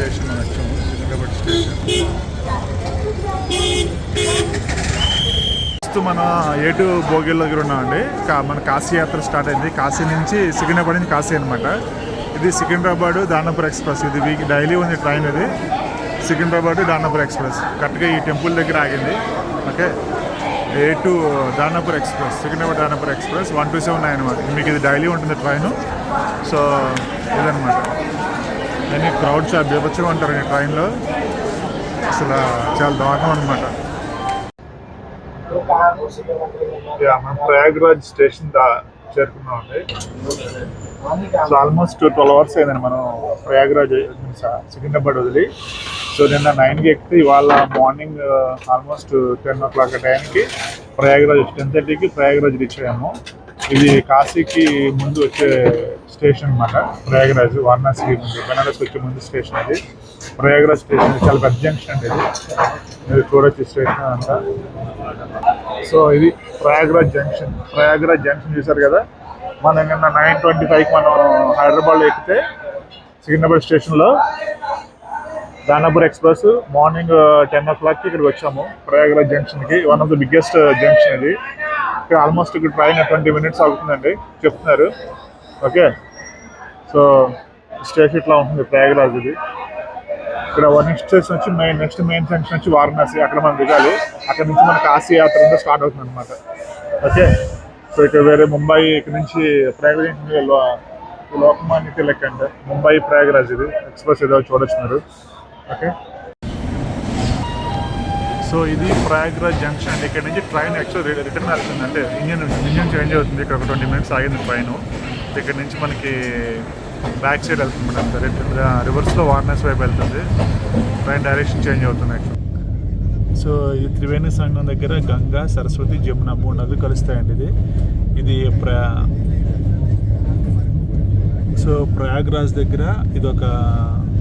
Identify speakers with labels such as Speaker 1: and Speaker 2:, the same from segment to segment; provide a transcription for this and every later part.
Speaker 1: Station మనం వచ్చాము Secunderabad station మన ఏటు భోగిల్ దగ్గర ఉన్నామండి. కా మన కాశీ యాత్ర స్టార్ట్ అయింది. కాశీ నుంచి సికింద్రాబాద్ నుంచి కాశీ అనమాట ఇది సికింద్రాబాద్ దానపూర్ ఎక్స్ప్రెస్. ఇది వీక్ డైలీ ఉంది ట్రైన్ ఇది. సికింద్రాబాద్ దానాపూర్ ఎక్స్ప్రెస్. కరెక్ట్గా ఈ టెంపుల్ దగ్గర ఆగింది. Okay? A to Danapur express. Secunderabad Danapur express. One two seven nine అనమాట మీకు ఇది డైలీ ఉంటుంది ట్రైన్. సో ఇదనమాట అన్ని క్రౌడ్ చాలా బీభత్సంగా ఉంటారు ఈ ట్రైన్లో అసలు చాలా దారుణం అనమాట యా, మనం ప్రయాగ్రాజ్ స్టేషన్ దా చేరుకున్నామండి సో ఆల్మోస్ట్ ట్వెల్వ్ అవర్స్ అయిందండి మనం ప్రయాగ్రాజ్ సికింద్రాబాద్ వదిలి. సో నిన్న నైన్కి ఎక్కితే ఇవాళ morning almost ten o'clock టైంకి ప్రయాగ్రాజ్ టెన్ థర్టీకి ప్రయాగ్రాజ్ రీచ్ అయ్యాము. ఇది కాశీకి ముందు వచ్చే స్టేషన్ అన్నమాట. ప్రయాగరాజ్ వారణాసికి ముందు బెనారస్ వచ్చే ముందు స్టేషన్ అది. ప్రయాగరాజ్ స్టేషన్ చాలా పెద్ద జంక్షన్ అండి ఇది. మీరు చూడొచ్చు స్టేషన్ అంతా. సో ఇది ప్రయాగరాజ్ జంక్షన్. ప్రయాగరాజ్ జంక్షన్ చూసారు కదా? మనం నిన్న నైన్ ట్వంటీ ఫైవ్కి మనం హైదరాబాద్లో ఎక్కితే సికింద్రాబాద్ స్టేషన్లో దానాపూర్ ఎక్స్ప్రెస్ మార్నింగ్ టెన్ ఓ క్లాక్కి ఇక్కడికి వచ్చాము Prayagraj జంక్షన్కి. One of the biggest junction ఇది. ఇక్కడ ఆల్మోస్ట్ ఇక్కడ ట్రైన్ ట్వంటీ మినిట్స్ అవుతుందండి. చెప్తున్నారు. ఓకే. సో స్టేషన్ ఇట్లా ఉంటుంది ప్రయాగరాజ్ ఇది. ఇక్కడ నెక్స్ట్ స్టేషన్ వచ్చి మెయిన్ నెక్స్ట్ మెయిన్ జంక్షన్ వచ్చి వారణాసి అక్కడ మనం దిగాలి. అక్కడ నుంచి మన కాశీ యాత్ర అంతా స్టార్ట్ అవుతుంది అనమాట ఓకే. సో ఇక్కడ వేరే ముంబై ఇక్కడ నుంచి ప్రయాగరాజ్ నుంచి లో- లోకమాన్య తిలక్ అంటే. ముంబై ప్రయాగరాజ్ ఇది. ఎక్స్ప్రెస్ ఏదో చూడొచ్చు మీరు. ఓకే. సో ఇది ప్రయాగ్రాజ్ జంక్షన్ అండి. ఇక్కడ నుంచి ట్రైన్ యాక్చువల్ రిటర్న్ వెళ్తుంది. అంటే ఇంజన్ ఇంజన్ చేంజ్ అవుతుంది. ఇక్కడ ఒక ట్వంటీ మినిట్స్ ఆగింది ట్రైన్. ఇక్కడ నుంచి మనకి బ్యాక్ సైడ్ వెళ్తుంది మేడం. రిటర్న్ రివర్స్లో వార్నెస్ వైపు వెళ్తుంది. ట్రైన్ డైరెక్షన్ చేంజ్ అవుతుంది యాక్చువల్ సో ఈ త్రివేణి సంఘం దగ్గర గంగా సరస్వతి జమున మూడు నదులు కలుస్తాయండి ఇది. ఇది ప్రయా సో ప్రయాగ్రాజ్ దగ్గర ఇది ఒక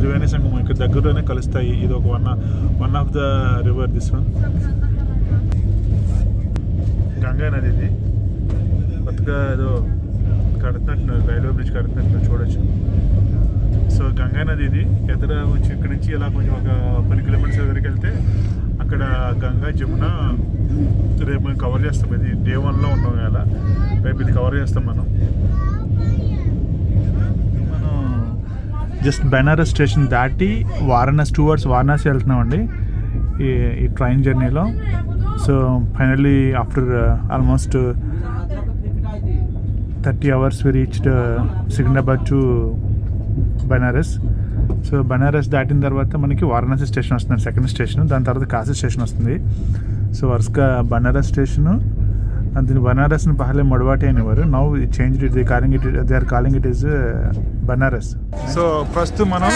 Speaker 1: త్రివేణి సంఘం ఇక్కడ దగ్గరలోనే కలుస్తాయి ఇది ఒక one one of the river this one Ganga నది ఇది. కొత్తగా ఏదో కడుతున్నట్టు రైల్వే బ్రిడ్జ్ కడుతున్నట్టు చూడొచ్చు. సో గంగా నది ఇది. ఎదుర వచ్చి ఇక్కడ నుంచి ఇలా కొంచెం ఒక పది కిలోమీటర్స్ ఎదురికి వెళ్తే అక్కడ గంగా జమున రేపు మేము కవర్ చేస్తాం. ఇది డే వన్లో ఉన్నాం కదా రేపు ఇది కవర్ చేస్తాం మనం. జస్ట్ బెనారస్ స్టేషన్ దాటి వారణాసి టూ అవర్స్ వారణాసి వెళ్తున్నామండి. ఈ ఈ ట్రైన్ జర్నీలో. So finally after uh, almost thirty hours we reached uh, Secunderabad to Banaras. So Banaras దాటిన తర్వాత మనకి వారణాసి స్టేషన్ వస్తుంది సెకండ్ స్టేషన్ దాని తర్వాత కాశీ స్టేషన్ వస్తుంది. సో వరుసగా బనారస్ స్టేషను దీని బనారస్ని పహలే మొడవాటి అనేవారు. Now change it they calling it they are calling it is Banaras. So ప్రస్తుతం మనం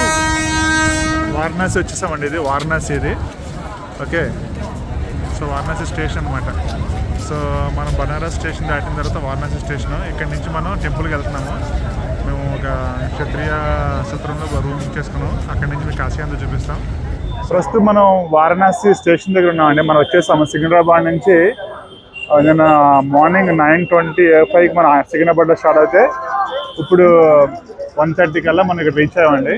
Speaker 1: వారణాసి వచ్చేసామండి ఇది వారణాసి ఇది. ఓకే సో వారణాసి స్టేషన్ అనమాట సో మనం బనారస్ స్టేషన్ దాటిన తర్వాత వారణాసి స్టేషన్ ఇక్కడ నుంచి మనం టెంపుల్కి వెళ్తున్నాము. మేము ఒక క్షత్రియ సత్రంలో రూమ్ బుక్ చేసుకున్నాం. అక్కడ నుంచి మీకు కాశీయాంత చూపిస్తాం. ప్రస్తుతం మనం వారణాసి స్టేషన్ దగ్గర ఉన్నామండి. మనం వచ్చేసాము సికింద్రాబాద్ నుంచి ఆ, మార్నింగ్ నైన్ ట్వంటీ ఫైవ్కి మన సికింద్రాబాద్లో స్టార్ట్ అయితే ఇప్పుడు వన్ థర్టీ కల్లా మనం ఇక్కడ రీచ్ అయ్యామండి.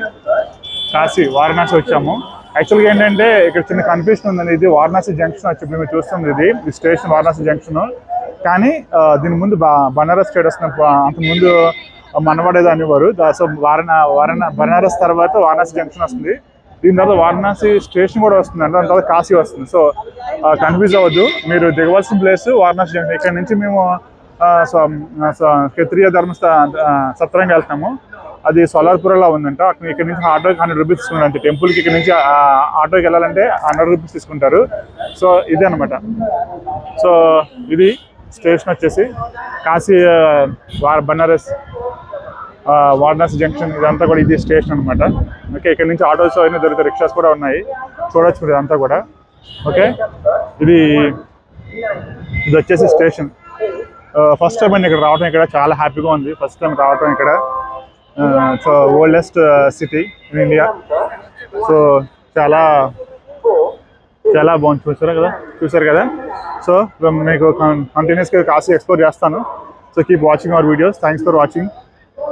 Speaker 1: కాశీ వారణాసి వచ్చాము. యాక్చువల్గా ఏంటంటే ఇక్కడ చిన్న కన్ఫ్యూషన్ ఉందండి. ఇది వారణాసి జంక్షన్ వచ్చి మీరు చూస్తుంది ఇది. ఈ స్టేషన్ వారణాసి జంక్షన్ కానీ దీని ముందు బనారస్ స్టేట్ వస్తున్న అంత ముందు మనవాడేది అనేవారు సో వారణ వారణ బనారస్ తర్వాత వారణాసి జంక్షన్ వస్తుంది. దీని తర్వాత వారణాసి స్టేషన్ కూడా వస్తుంది అంటే దాని తర్వాత కాశీ వస్తుంది. సో కన్ఫ్యూజ్ అవ్వద్దు. మీరు దిగవలసిన ప్లేస్ వారణాసి జంక్షన్. ఇక్కడ నుంచి మేము క్షత్రియ ధర్మస్థ సత్రంగా వెళ్తాము అది సోలార్పురంలో ఉందంట. అక్కడ ఇక్కడ నుంచి ఆటోకి హండ్రెడ్ రూపీస్ తీసుకున్నారు అంటే టెంపుల్కి ఇక్కడ నుంచి ఆటోకి వెళ్ళాలంటే హండ్రెడ్ రూపీస్ తీసుకుంటారు. సో ఇదే అనమాట సో ఇది స్టేషన్ వచ్చేసి కాశీ బనారస్ వారణాసి జంక్షన్ ఇదంతా కూడా ఇది స్టేషన్ అనమాట ఓకే ఇక్కడ నుంచి ఆటోస్ అయినా దొరుకుతాయి రిక్షాస్ కూడా ఉన్నాయి. చూడొచ్చు మీరు ఇదంతా కూడా. ఓకే ఇది ఇది వచ్చేసి స్టేషన్. ఫస్ట్ టైం అండి ఇక్కడ రావడం ఇక్కడ చాలా హ్యాపీగా ఉంది. ఫస్ట్ టైం రావడం ఇక్కడ. So oldest city in India. So చాలా చాలా బాగుంది. చూసారా కదా? చూసారు కదా? సో మీకు కంటిన్యూస్గా కాశీ ఎక్స్ప్లోర్ చేస్తాను. So keep watching our videos thanks for watching